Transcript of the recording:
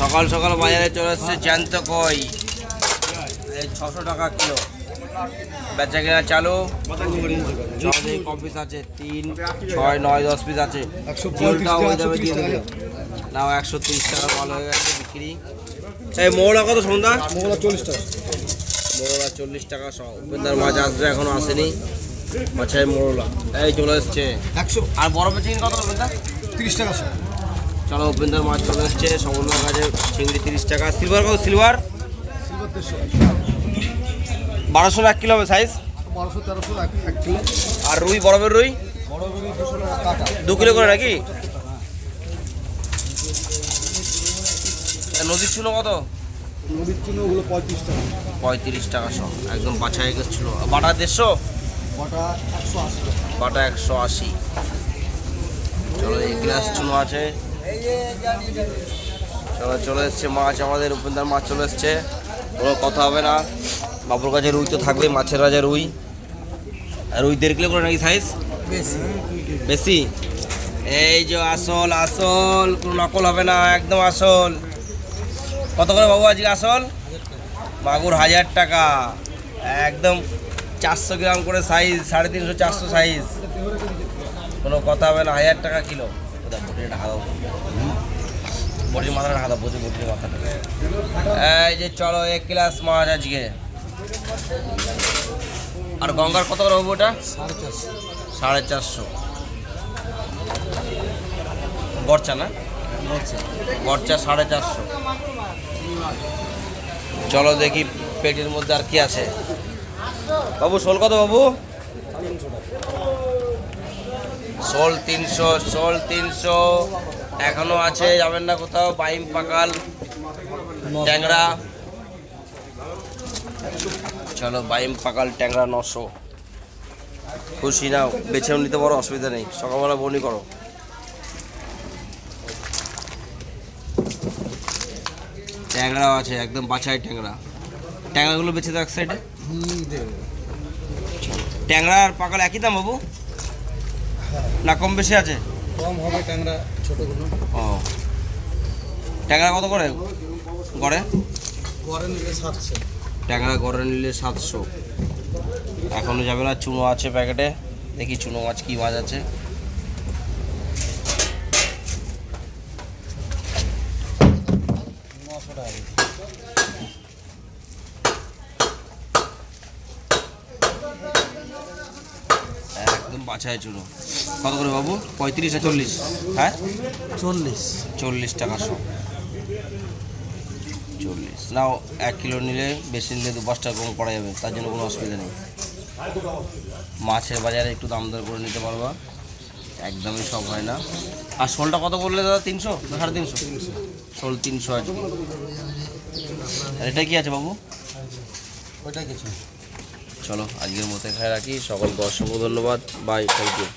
সকাল সকাল বাজারে চলে এসছে জ্যান্ত কই। এই ছশো টাকা কিলো। বেচা কেনা চালু। ক পিস আছে তিন ছয় নয় দশ পিস আছে। একশো ওই দামে দিয়ে দেবে। নাও একশো তিরিশ টাকা ভালো হয়ে গেছে বিক্রি। এই মৌলা কত সন্ধ্যা? মোগলা চল্লিশ টাকা। মোরলা চল্লিশ টাকা সহ। উপেন্দার মাছ আসবে এখনও আসেনি। মাছের মোরলা এই চলে এসছে। একশো। আর বড় চিংড়ি কত উপেন্দা তিরিশ টাকা চলো উপেন্দার মাছ চলে এসছে সমুদ্র কাছে চিংড়ি তিরিশ টাকা। সিলভার কত? সিলভার বারোশো এক কিলো হবে সাইজ বারোশো তেরোশো এক কিলো। আর রুই বরফের রুই? দু কিলো করে নাকি? নদীর চুনো কত? নদীর চুনো ওগুলো পঁয়ত্রিশ টাকা। পঁয়ত্রিশ টাকা সহ একদম বাছাই গেছিল বাটা দেড়শো? কটা একশো আশি। বাটা একশো আশি। চলো এই গ্লাস চুনো আছে। চলো চলে এসছে মাছ আমাদের উপেন্দার মাছ চলে এসছে। কোনো কথা হবে না। বাবুর কাছে রুই তো থাকবে মাছের রাজা রুই। আর রুই দেড় কিলো করে নাকি সাইজ বেশি। বেশি? এই যে আসল আসল কোনো নকল হবে না একদম আসল। কত করে বাবু আজকে আসল? মাগুর হাজার টাকা। একদম চারশো গ্রাম করে সাইজ সাড়ে তিনশো চারশো সাইজ কোনো কথা হবে না হাজার টাকা কিলো। কোথায় বটিটা ঢাকা দাও। বটির মাথাটা ঢাকা দাও বটির মাথাটা এই যে চলো এক ক্লাস মাছ আজকে। আর গঙ্গার কত করে বাবু ওটা? সাড়ে চারশো। গরচা না? গরচা সাড়ে চারশো। চলো দেখি পেটের মধ্যে আর কি আছে। বাবু শোল কত বাবু? শোল তিনশো শোল তিনশো। এখনও আছে যাবেন না কোথাও বাইম পাকাল ট্যাংরা। চলো বাইম পাকাল ট্যাংরা নশো। খুশি নাও বেছেও নিতে পারো অসুবিধা নেই। সকালবেলা বনি করো। ট্যাংরাও আছে একদম বাছাই ট্যাংরা। ট্যাংরাগুলো বেছে দাও এক সাইডে ট্যাংরা আর পাকাল একই দাম বাবু? না কম বেশি আছে? কম হবে ট্যাংরা ছোটোগুলো ও। ট্যাংরা কত করে? গড়ে? ঘরে নিলে সাতশো। ট্যাংরা গড়ে নিলে সাতশো। এখনও যাবে না চুনো আছে প্যাকেটে। দেখি চুনো মাছ কী মাছ আছে। একদম বাছাই চুনো। কত করে বাবু? পঁয়ত্রিশ আর চল্লিশ? হ্যাঁ? চল্লিশ। চল্লিশ টাকা সব চল্লিশ। নাও এক কিলো নিলে বেশি নিলে দু পাঁচ টাকা কম করা যাবে তার জন্য কোনো অসুবিধা নেই। মাছের বাজারে একটু দাম দর করে নিতে পারবা। একদমই সব হয় না। আর শোলটা কত বললে দাদা তিনশো না সাড়ে তিনশো? শোল তিনশো আছে আর এটা কি আছে বাবু? ওইটা কিছু চলো আজকের মতো এখানে রাখি। সকলকে অসংখ্য ধন্যবাদ। Bye thank you